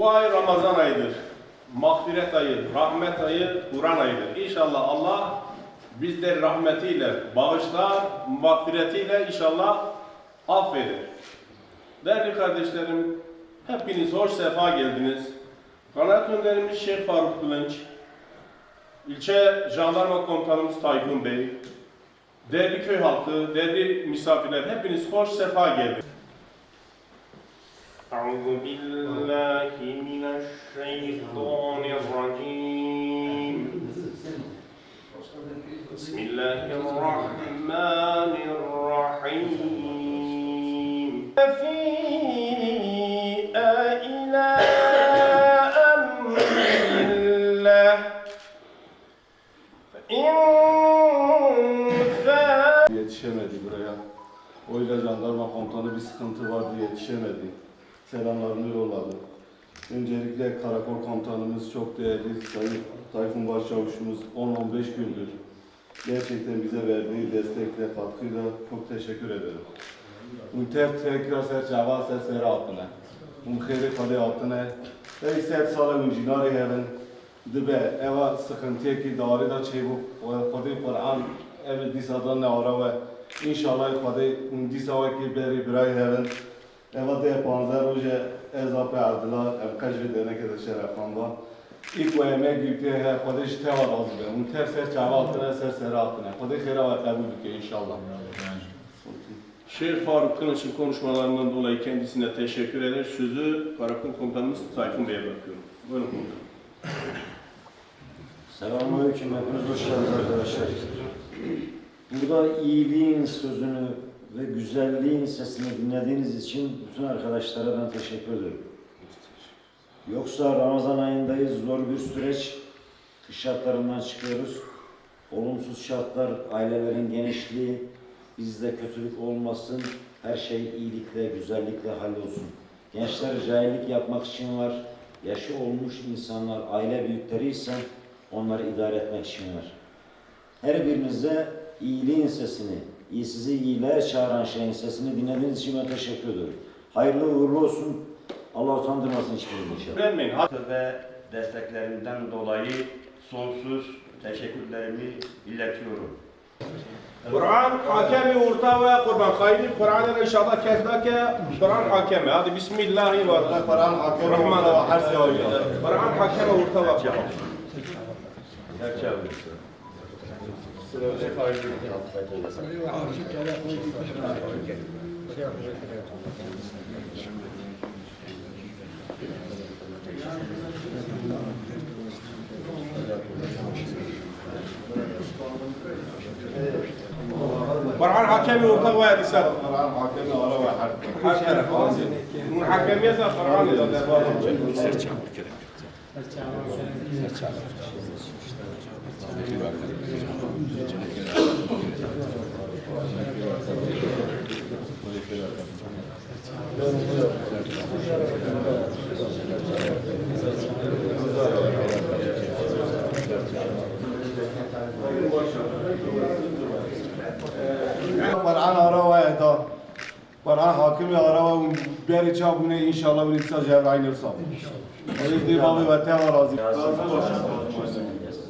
Bu ay Ramazan ayıdır. Mağfiret ayı, rahmet ayı, Kur'an ayıdır. İnşallah Allah bizleri rahmetiyle bağışlar, mağfiretiyle inşallah affeder. Değerli kardeşlerim, hepiniz hoş sefa geldiniz. Kanaat önderimiz Şeyh Faruk Kılınç, ilçe jandarma komutanımız Tayfun Bey, değerli köy halkı, değerli misafirler, hepiniz hoş sefa geldiniz. Euzu yetişemedi buraya. O yüzden jandarma komutanı bir sıkıntı var diye yetişemedi. Selamlarını yolladı. Öncelikle karakol komutanımız çok değerli Sayın Tayfun Başçavuşumuz 10-15 gündür gerçekten bize verdiği destekle, katkıyla çok teşekkür ederim. Munter tekrar ser cevap ser ser altına. Mun khayri khade altına. Ve set sala mun jinari heven. Dibe eva sıkıntıya ki davari da çebu. Ve khade Kur'an ev disadan ne ara ve inşallah khade disa ve ki beri biray heven. Eva de panzer oje ezap ardılar. Ev kajvi dene ke de şerefanda. İlk ve emek yüklüğe her khade işte var az be. Munter ser cevap altına ser ser altına. Khade khayra ve kabul ki inşallah. Şeyh Faruk Kılıç'ın konuşmalarından dolayı kendisine teşekkür eder. Sözü Karakol Komutanımız Tayfun Bey'e bırakıyorum. Buyurun komutanım. Selamünaleyküm. Hepiniz hoş geldiniz arkadaşlar. Burada iyiliğin sözünü ve güzelliğin sesini dinlediğiniz için bütün arkadaşlara ben teşekkür ederim. Yoksa Ramazan ayındayız, zor bir süreç. Kış şartlarından çıkıyoruz. Olumsuz şartlar, ailelerin genişliği, bizde kötülük olmasın, her şey iyilikle, güzellikle hallolsun. Gençler cahillik yapmak için var, yaşı olmuş insanlar, aile büyükleri ise onları idare etmek için var. Her birinize iyiliğin sesini, iyi sizi iyiliğe çağıran şeyin sesini dinlediğiniz için ben teşekkür ediyorum. Hayırlı uğurlu olsun. Allah utandırmasın hiçbirinizi inşallah. Hadi. ve desteklerinden dolayı sonsuz teşekkürlerimi iletiyorum. Kur'an hakemi orta ve kurban. Hayri Kur'an'ın inşallah kezdake Kur'an hakemi. Hadi Bismillahirrahmanirrahim. Kur'an hakemi Rahman ve her şey Kur'an hakemi orta ve kurban. Çerçeve. Kur'an hakemi orta ve hadisat. Kur'an hakemi ara ve her Her taraf. Bunun hakemiyeti Kur'an ile. Kur'an ara ve eda. Kur'an hakimi ara ve beri çabune inşallah bir olsa. O yüzden babi ve. Razı olsun.